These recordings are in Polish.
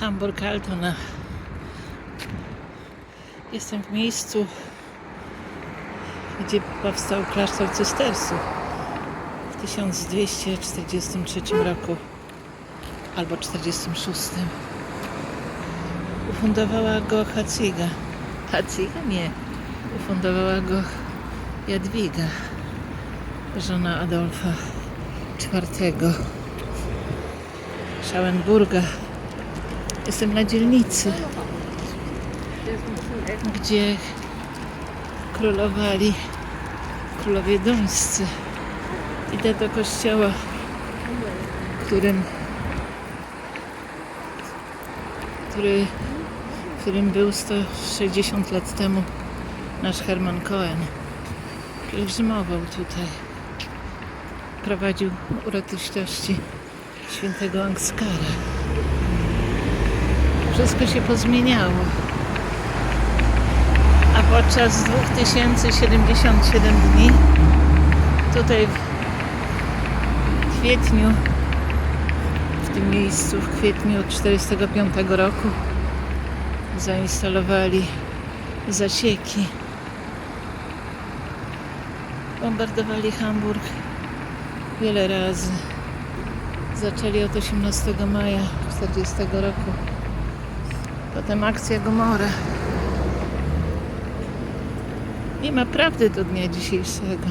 Hamburg Altona. Jestem w miejscu, gdzie powstał klasztor cystersów w 1243 roku albo 46. Ufundowała go Haciga. Haciga? Nie. Ufundowała go Jadwiga, żona Adolfa IV. Schauenburga. Jestem na dzielnicy, gdzie królowali królowie duńscy. Idę do kościoła, którym, który, którym był 160 lat temu nasz Herman Cohen. Pielgrzymował tutaj. Prowadził uroczystości świętego Angskara. Wszystko się pozmieniało. A podczas 2077 dni tutaj w kwietniu w tym miejscu w kwietniu 1945 roku zainstalowali zasieki. Bombardowali Hamburg wiele razy. Zaczęli od 18 maja 40 roku. Potem akcja Gomora. Nie ma prawdy do dnia dzisiejszego.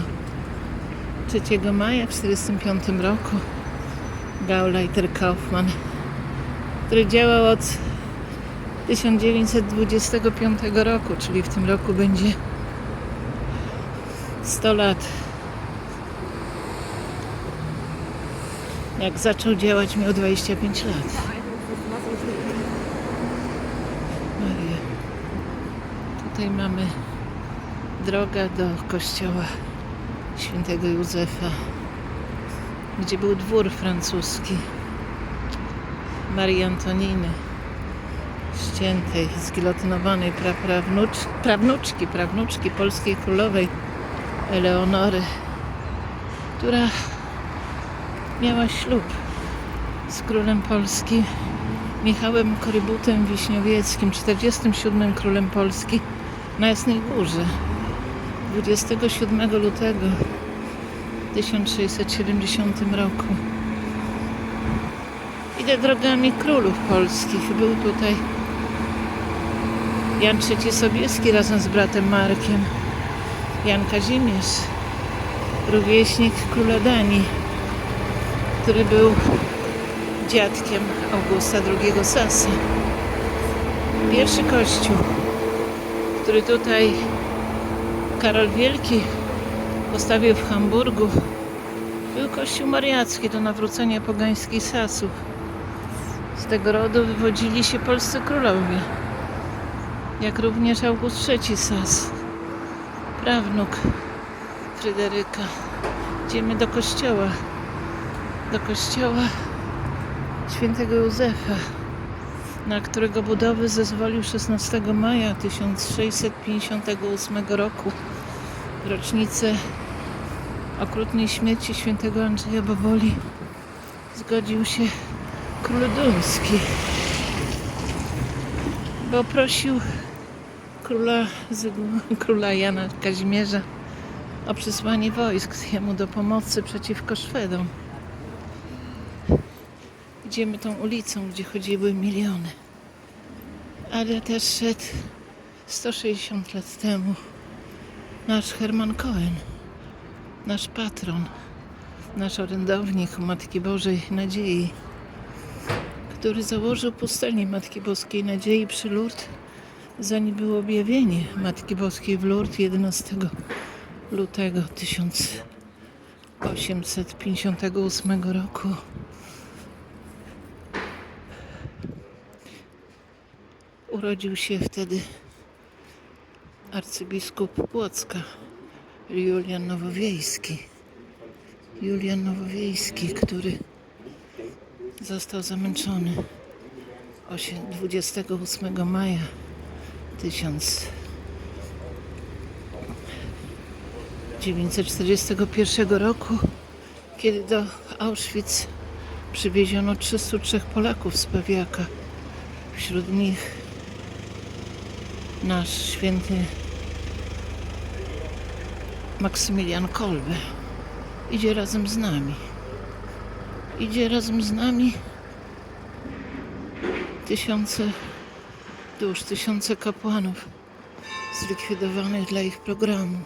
3 maja w 1945 roku Gauleiter Kaufmann, który działał od 1925 roku, czyli w tym roku będzie 100 lat. Jak zaczął działać, miał 25 lat. Tutaj mamy drogę do kościoła świętego Józefa, gdzie był dwór francuski Marii Antoniny, ściętej, zgilotynowanej prawnuczki, prawnuczki polskiej królowej Eleonory, która miała ślub z królem Polski Michałem Korybutem Wiśniowieckim, 47 królem Polski na Jasnej Górze. 27 lutego 1670 roku. Idę drogami królów polskich. Był tutaj Jan III Sobieski razem z bratem Markiem, Jan Kazimierz, rówieśnik króla Danii, który był dziadkiem Augusta II Sasy. Pierwszy kościół, który tutaj Karol Wielki postawił w Hamburgu, był kościół mariacki do nawrócenia pogańskich Sasów. Z tego rodu wywodzili się polscy królowie, jak również August III Sas, prawnuk Fryderyka. Idziemy do kościoła, do kościoła świętego Józefa, na którego budowę zezwolił 16 maja 1658 roku w rocznicę okrutnej śmierci świętego Andrzeja Boboli zgodził się król duński, bo prosił króla, króla Jana Kazimierza o przysłanie wojsk jemu do pomocy przeciwko Szwedom. Idziemy tą ulicą, gdzie chodziły miliony. Ale też szedł 160 lat temu nasz Herman Cohen, nasz patron, nasz orędownik Matki Bożej Nadziei, który założył pustelnię Matki Boskiej Nadziei przy Lourdes, zanim było objawienie Matki Boskiej w Lourdes 11 lutego 1858 roku. Urodził się wtedy arcybiskup Płocka, Julian Nowowiejski. Julian Nowowiejski, który został zamęczony osie- 28 maja 1941 roku, kiedy do Auschwitz przywieziono 303 Polaków z Pawiaka Wśród nich nasz święty Maksymilian Kolbe idzie razem z nami. Idzie razem z nami tysiące dusz, tysiące kapłanów zlikwidowanych dla ich programu.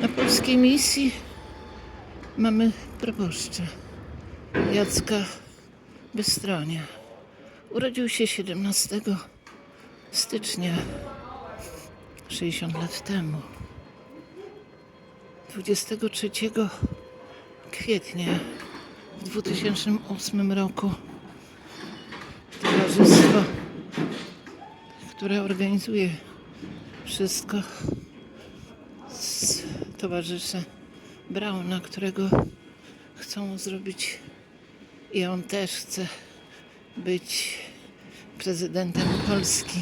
Na polskiej misji mamy proboszcza Jacka Bystronia. Urodził się 17 stycznia 60 lat temu. 23 kwietnia w 2008 roku towarzystwo, które organizuje wszystko z towarzysze Brauna, którego chcą zrobić i on też chce być prezydentem Polski,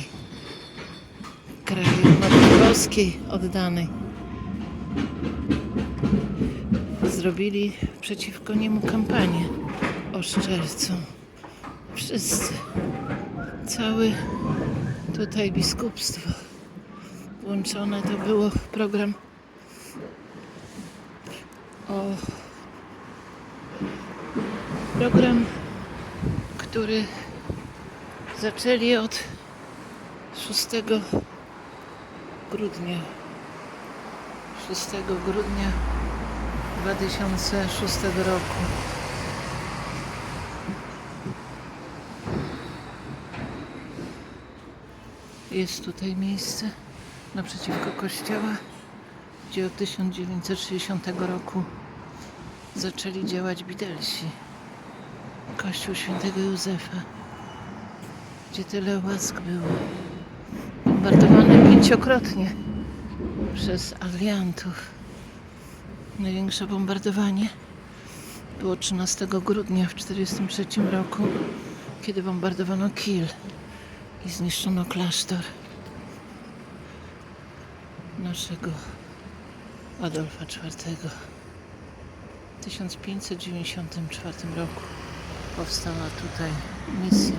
kraju Boskiej oddanej. Zrobili przeciwko niemu kampanię oszczercą. Wszyscy, całe tutaj biskupstwo włączone to było program o program, który zaczęli od 6 grudnia. 6 grudnia 2006 roku. Jest tutaj miejsce naprzeciwko kościoła, gdzie od 1960 roku zaczęli działać Bidelsi. Kościół świętego Józefa, gdzie tyle łask było. Bombardowany pięciokrotnie przez aliantów. Największe bombardowanie było 13 grudnia w 1943 roku, kiedy bombardowano Kiel i zniszczono klasztor naszego Adolfa IV. W 1594 roku powstała tutaj misja.